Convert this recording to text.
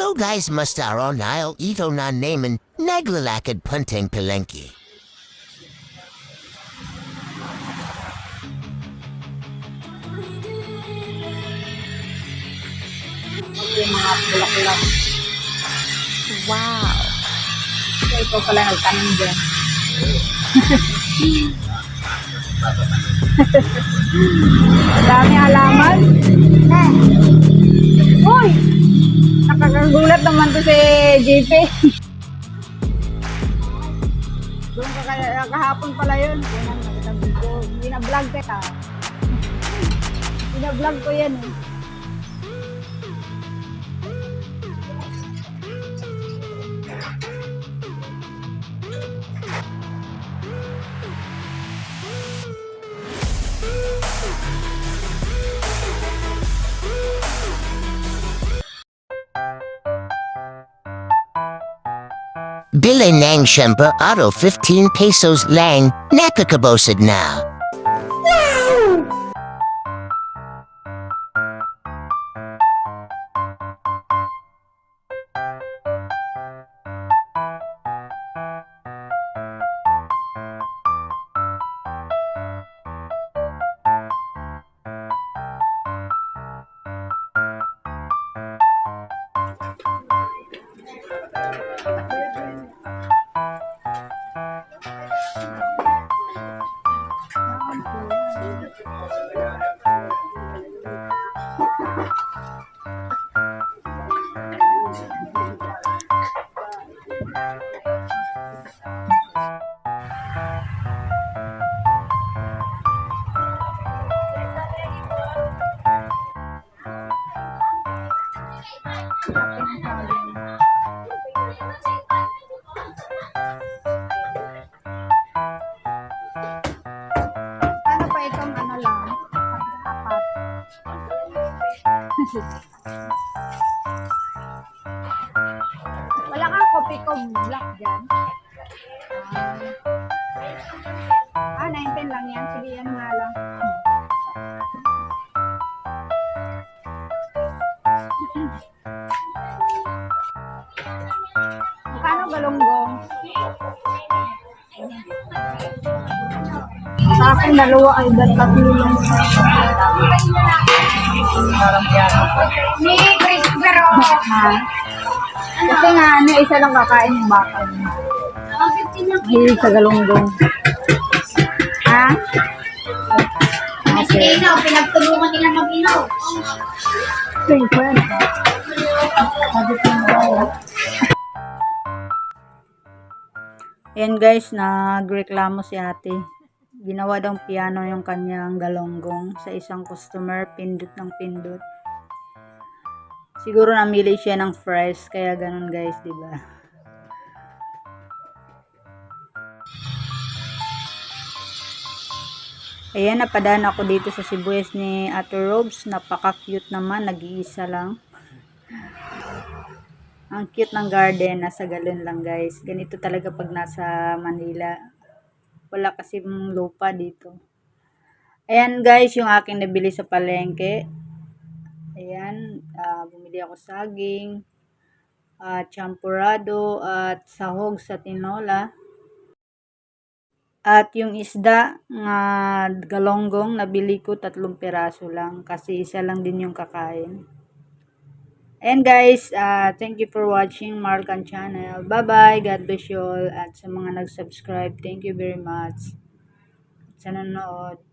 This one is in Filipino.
Hello guys, Mastaro Nile ito na naman naglalakad punteng palengke. yung mga bulaklak. Wow. So, ito pala nagtanim dyan. Dami halaman. Eh. Uy! Nakakagulat naman to si JP. Doon ka kaya kahapon pala yun. Yan ang magandang video. Bina-vlog ka. Bina-vlog ko yan eh. Bile nang shempa auto 15 pesos lang nakakabosad na. Ano pa itong ano lang? Wala kang kopi ko black dyan. Ah, 19 lang yan. Sige, yan nga lang. Magkano galonggong? Sa akin, dalawa ay dal tatlo lang. Ni Chris pero ha? Kasi nga, ano, isa lang kakain yung bakal. Hilig sa galunggong. Ha? Okay. Inaw, pinagtulungan nila mag-inaw. Thank you. Ayan guys, nagreklamo si ate. Ginawa daw piano yung kanyang galonggong sa isang customer, pindot ng pindot. Siguro namili siya ng fresh, kaya ganun guys, di ba? Ayan, napadaan ako dito sa sibuyas ni Ate Robes. Napaka-cute naman, nag-iisa lang. Ang cute ng garden, nasa galon lang guys. Ganito talaga pag nasa Manila. Wala kasi lupa dito. Ayan guys, yung aking nabili sa palengke. Ayan, ah, bumili ako saging, at champurado, at sahog sa tinola. At yung isda nga galonggong nabili ko tatlong piraso lang kasi isa lang din yung kakain. And guys, uh, thank you for watching Markan channel. Bye-bye. God bless you all. At sa mga nag-subscribe, thank you very much. Sa nanonood.